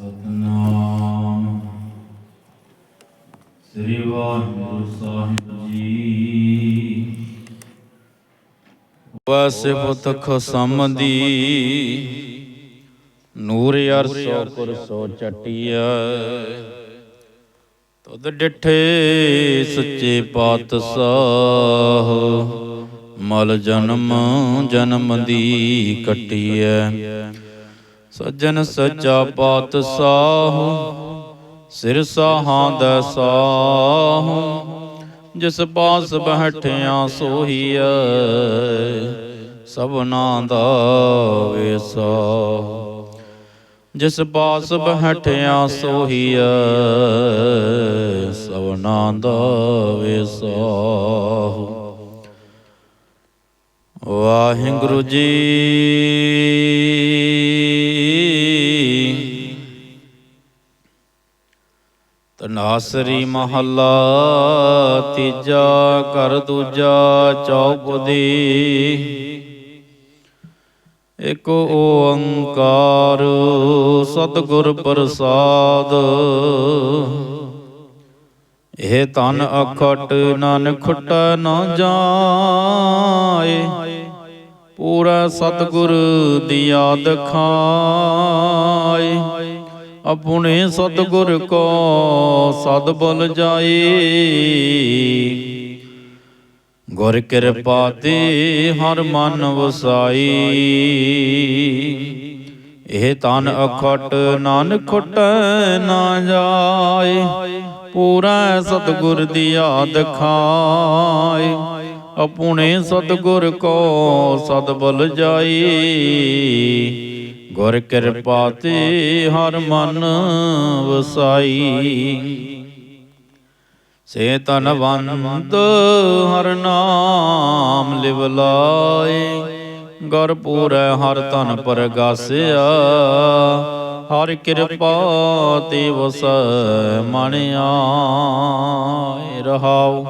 ਸਤਨਾਮ। ਸ੍ਰੀ ਵਾਹਿਗੁਰੂ ਸਾਹਿਬ ਜੀ। ਵਸੇ ਪੁੱਤ ਖਸਮਦੀ ਨੂਰ ਅਰਸੋ ਪੁਰ ਸੋ ਚਟਿਆ ਤਦ ਡਿਠੇ ਸੱਚੇ ਪਾਤਸ਼ਾਹ। ਮਲ ਜਨਮ ਜਨਮ ਦੀ ਕਟਿਐ। ਸੱਜਣ ਸੱਚਾ ਪਾਤਸ਼ਾਹ, ਸਿਰ ਸਾਹਾਂ ਦਾ ਸਾਹ, ਜਿਸ ਪਾਸ ਬਹਿਠਿਆ ਸੋਹੀਐ ਸਭਨਾ ਦਾ ਵੇਸਾ। ਜਿਸ ਪਾਸ ਬਹਿਠਿਆ ਸੋਹੀਐ ਸਭਨਾ ਦਾ ਵੇਸਾ। ਵਾਹਿਗੁਰੂ ਜੀ ਤਨਾਸਰੀ ਮਹੱਲਾ, ਤੀਜਾ ਕਰ ਦੂਜਾ ਚੌਪਦੀ। ਇਕ ਓੰਕਾਰ ਸਤਿਗੁਰ ਪ੍ਰਸਾਦ। ਇਹ ਤਨ ਅਖਟ ਨਾਨਕ ਖੁੱਟੈ ਨਾ ਜਾਏ, ਪੂਰਾ ਸਤਿਗੁਰ ਦੀ ਯਾਦ ਖਾਏ। ਆਪਣੇ ਸਤਿਗੁਰ ਕੋ ਸਦ ਬਲ ਜਾਏ। ਗੁਰ ਕਿਰਪਾ ਤੇ ਹਰ ਮਨ ਵਸਾਈ ਇਹ ਤਨ ਅਖਟ ਨਾਨਕ ਖੁੱਟੈ ਨਾ ਜਾਏ। ਪੂਰਾ ਸਤਿਗੁਰ ਦੀ ਯਾਦ ਖਾਏ। ਆਪਣੇ ਸਤਿਗੁਰ ਕੋ ਸਦ ਬਲ ਜਾਈ ਗੁਰ ਕਿਰਪਾ ਤੇ ਹਰ ਮਨ ਵਸਾਈ। ਸੇ ਤਨਵੰਤ ਹਰ ਨਾਮ ਲਿਵ ਲਾਏ। ਗੁਰ ਪੂਰੈ ਹਰ ਤਨ ਪਰਗਾਸਿਆ। ਹਰ ਕਿਰਪਾ ਤੇ ਵਸ ਮਨ ਆਏ ਰਹਾਉ।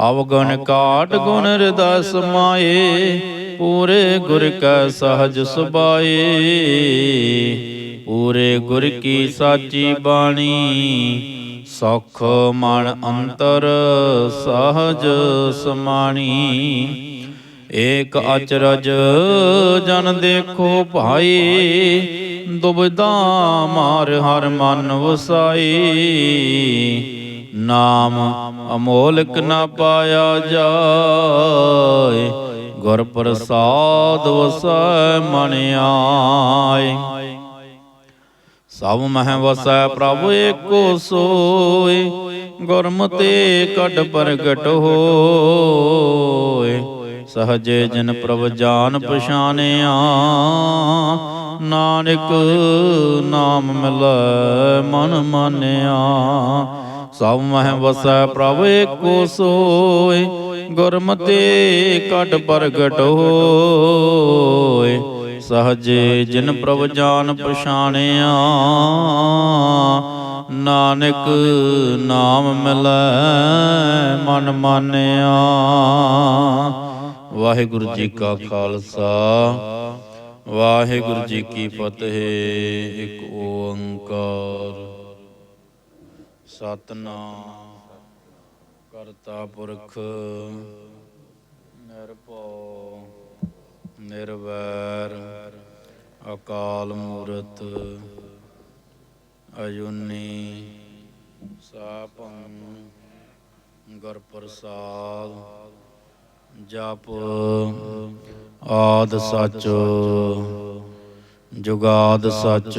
ਅਵਗਣ ਕਾਟ ਗੁਣ ਹਿਰਦੈ ਸਮਾਏ ਪੂਰੇ ਗੁਰ ਕੈ ਸਹਜ ਸੁਭਾਏ। ਪੂਰੇ ਗੁਰ ਕੀ ਸਾਚੀ ਬਾਣੀ, ਸੁਖ ਮਨ ਅੰਤਰ ਸਹਜ ਸਮਾਣੀ। ਏਕ ਅਚਰਜ ਜਨ ਦੇਖੋ ਭਾਈ ਦੁਬਦਾ ਮਾਰ ਹਰ ਮਨ ਵਸਾਈ ਨਾਮ ਅਮੋਲਕ ਨਾ ਪਾਇਆ ਜਾਏ। ਗੁਰ ਪ੍ਰਸਾਦ ਵਸੈ ਮਨ ਆਏ। ਸਭ ਮਹਿ ਵਸੈ ਪ੍ਰਭ ਏਕੋ ਸੋਏ। ਗੁਰਮਤਿ ਕਟ ਪ੍ਰਗਟ ਹੋਏ। ਸਹਜੇ ਜਨ ਪ੍ਰਭ ਜਾਨ ਪਛਾਨਿਆ। ਨਾਨਕ ਨਾਮ ਮਿਲੈ ਮਨ ਮਾਨਿਆ। ਸਭ ਮਹਿ ਵਸੈ ਪ੍ਰਭ ਏਕੋ ਸੋਏ। ਗੁਰਮਤਿ ਕਟ ਪ੍ਰਗਟ ਹੋਏ। ਸਹਜੇ ਜਿਨ ਪ੍ਰਭ ਜਾਨ ਪਛਾਣਿਆ। ਨਾਨਕ ਨਾਮ ਮਿਲੈ ਮਨ ਮਾਨਿਆ। ਵਾਹਿਗੁਰੂ ਜੀ ਕਾ ਖਾਲਸਾ। ਵਾਹਿਗੁਰੂ ਜੀ ਕੀ ਫਤਿਹ। ਇੱਕ ਓੰਕਾਰ। ਸਤਨਾਮ। ਕਰਤਾ ਪੁਰਖ। ਨਿਰਭਉ। ਨਿਰਵੈਰ। ਅਕਾਲ ਮੂਰਤ। ਅਜੂਨੀ ਸਾਪੰ। ਗੁਰ ਪ੍ਰਸਾਦ ਜਪ। ਆਦ ਸਚ। ਜੁਗਾਦ ਸਚ।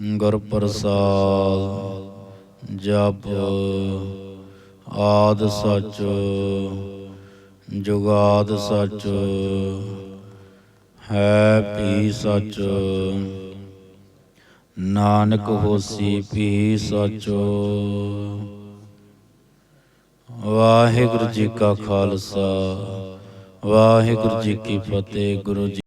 ਗੁਰ ਪ੍ਰਸਾਦ ਜਪ, ਆਦ ਸਚ, ਜੁਗਾਦ ਸਚ, ਹੈ ਵੀ ਸਚ, ਨਾਨਕ ਹੋਸੀ ਭੀ ਸਾਚੋ। ਵਾਹਿਗੁਰੂ ਜੀ ਕਾ ਖਾਲਸਾ, ਵਾਹਿਗੁਰੂ ਜੀ ਕੀ ਫਤਿਹ, ਗੁਰੂ ਜੀ